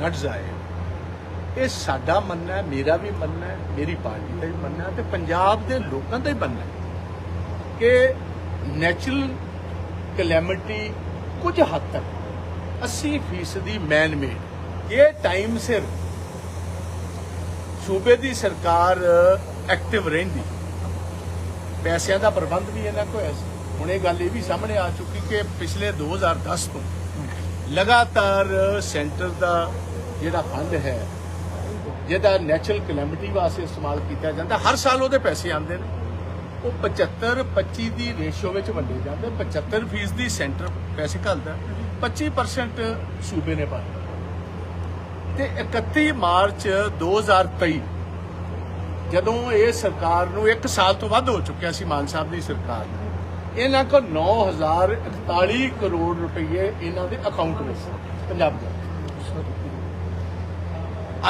Floods ਆਏ ਇਹ ਸਾਡਾ ਮੰਨਣਾ ਹੈ, ਮੇਰਾ ਵੀ ਮੰਨਣਾ ਹੈ, ਮੇਰੀ ਪਾਰਟੀ ਦਾ ਵੀ ਮੰਨਣਾ ਹੈ ਤੇ ਪੰਜਾਬ ਦੇ ਲੋਕਾਂ ਦਾ ਹੀ ਮੰਨਣਾ ਹੈ ਕਿ ਨੈਚੁਰਲ ਕਲੈਮਿਟੀ ਕੁਝ ਹੱਦ ਤੱਕ 80% ਮੈਨ ਮੇਡ ਇਹ ਟਾਈਮ ਸਿਰ ਸੂਬੇ ਦੀ ਸਰਕਾਰ ਐਕਟਿਵ ਰਹਿੰਦੀ। ਪੈਸਿਆਂ ਦਾ ਪ੍ਰਬੰਧ ਵੀ ਇਹਨਾਂ ਕੋਲ ਹੈ ਸੀ। ਹੁਣ ਇਹ ਗੱਲ ਇਹ ਵੀ ਸਾਹਮਣੇ ਆ ਚੁੱਕੀ ਕਿ ਪਿਛਲੇ 2010 ਤੋਂ ਲਗਾਤਾਰ ਸੈਂਟਰ ਦਾ ਜਿਹੜਾ ਫੰਡ ਹੈ, ਜਿਹਦਾ ਨੈਚੁਰਲ ਕਲੈਮਿਟੀ ਵਾਸਤੇ ਇਸਤੇਮਾਲ ਕੀਤਾ ਜਾਂਦਾ, ਹਰ ਸਾਲ ਉਹਦੇ ਪੈਸੇ ਆਉਂਦੇ ਨੇ। ਉਹ 75 25 ਦੀ ਰੇਸ਼ੋ ਵਿੱਚ ਵੰਡੇ ਜਾਂਦੇ 75 ਫੀਸ ਦੀ ਸੈਂਟਰ ਪੈਸੇ ਘੱਲਦਾ 25% ਸੂਬੇ ਨੇ ਪਾਇਆ ਤੇ 31 ਮਾਰਚ 2023 ਜਦੋਂ ਇਹ ਸਰਕਾਰ ਨੂੰ 1 ਸਾਲ ਤੋਂ ਵੱਧ ਹੋ ਚੁੱਕਿਆ ਸੀ, ਮਾਨ ਸਾਹਿਬ ਦੀ ਸਰਕਾਰ ਨੂੰ ਇਹਨਾਂ ਕੋਲ 9041 ਕਰੋੜ ਰੁਪਏ ਇਹਨਾਂ ਦੇ ਅਕਾਊਂਟ ਵਿੱਚ ਪੰਜਾਬ ਦੇ।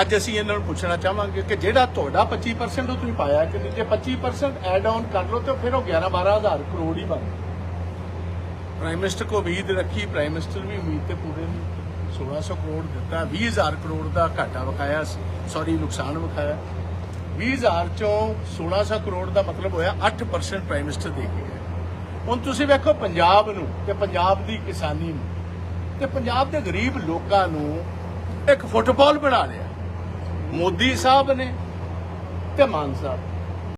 ਅੱਜ ਅਸੀਂ ਇਹਨਾਂ ਨੂੰ ਪੁੱਛਣਾ ਚਾਹਾਂਗੇ ਕਿ ਜਿਹੜਾ ਤੁਹਾਡਾ 25% ਉਹ ਤੁਸੀਂ ਪਾਇਆ ਕਿ ਜੇ 25% ਐਡ ਆਨ ਕਰ ਲਓ ਤਾਂ ਫਿਰ ਉਹ 11 12000 ਕਰੋੜ ਹੀ ਬਣ ਪ੍ਰਾਈਮ ਮਿਨਿਸਟਰ ਕੋ ਉਮੀਦ ਰੱਖੀ ਪ੍ਰਾਈਮ ਮਿਨਿਸਟਰ ਵੀ ਉਮੀਦ ਤੇ ਪੂਰੇ ਨਹੀਂ 1600 ਕਰੋੜ ਦਿੱਤਾ 20000 ਕਰੋੜ ਦਾ ਘਾਟਾ ਵਿਖਾਇਆ ਸੌਰੀ ਨੁਕਸਾਨ ਵਿਖਾਇਆ। 20000 ਚੋਂ 1600 ਕਰੋੜ ਦਾ ਮਤਲਬ ਹੋਇਆ 8% ਪ੍ਰਾਈਮ ਮਿਨਿਸਟਰ ਦੇ ਕੇ ਗਏ। ਹੁਣ ਤੁਸੀਂ ਵੇਖੋ ਪੰਜਾਬ ਨੂੰ ਤੇ ਪੰਜਾਬ ਦੀ ਕਿਸਾਨੀ ਨੂੰ ਤੇ ਪੰਜਾਬ ਦੇ ਗਰੀਬ ਲੋਕਾਂ ਨੂੰ ਇੱਕ ਫੁੱਟਬਾਲ ਬਣਾ ਲਿਆ। ਮੋਦੀ ਸਾਹਿਬ ਨੇ ਤੇ ਮਾਨ ਸਾਹਿਬ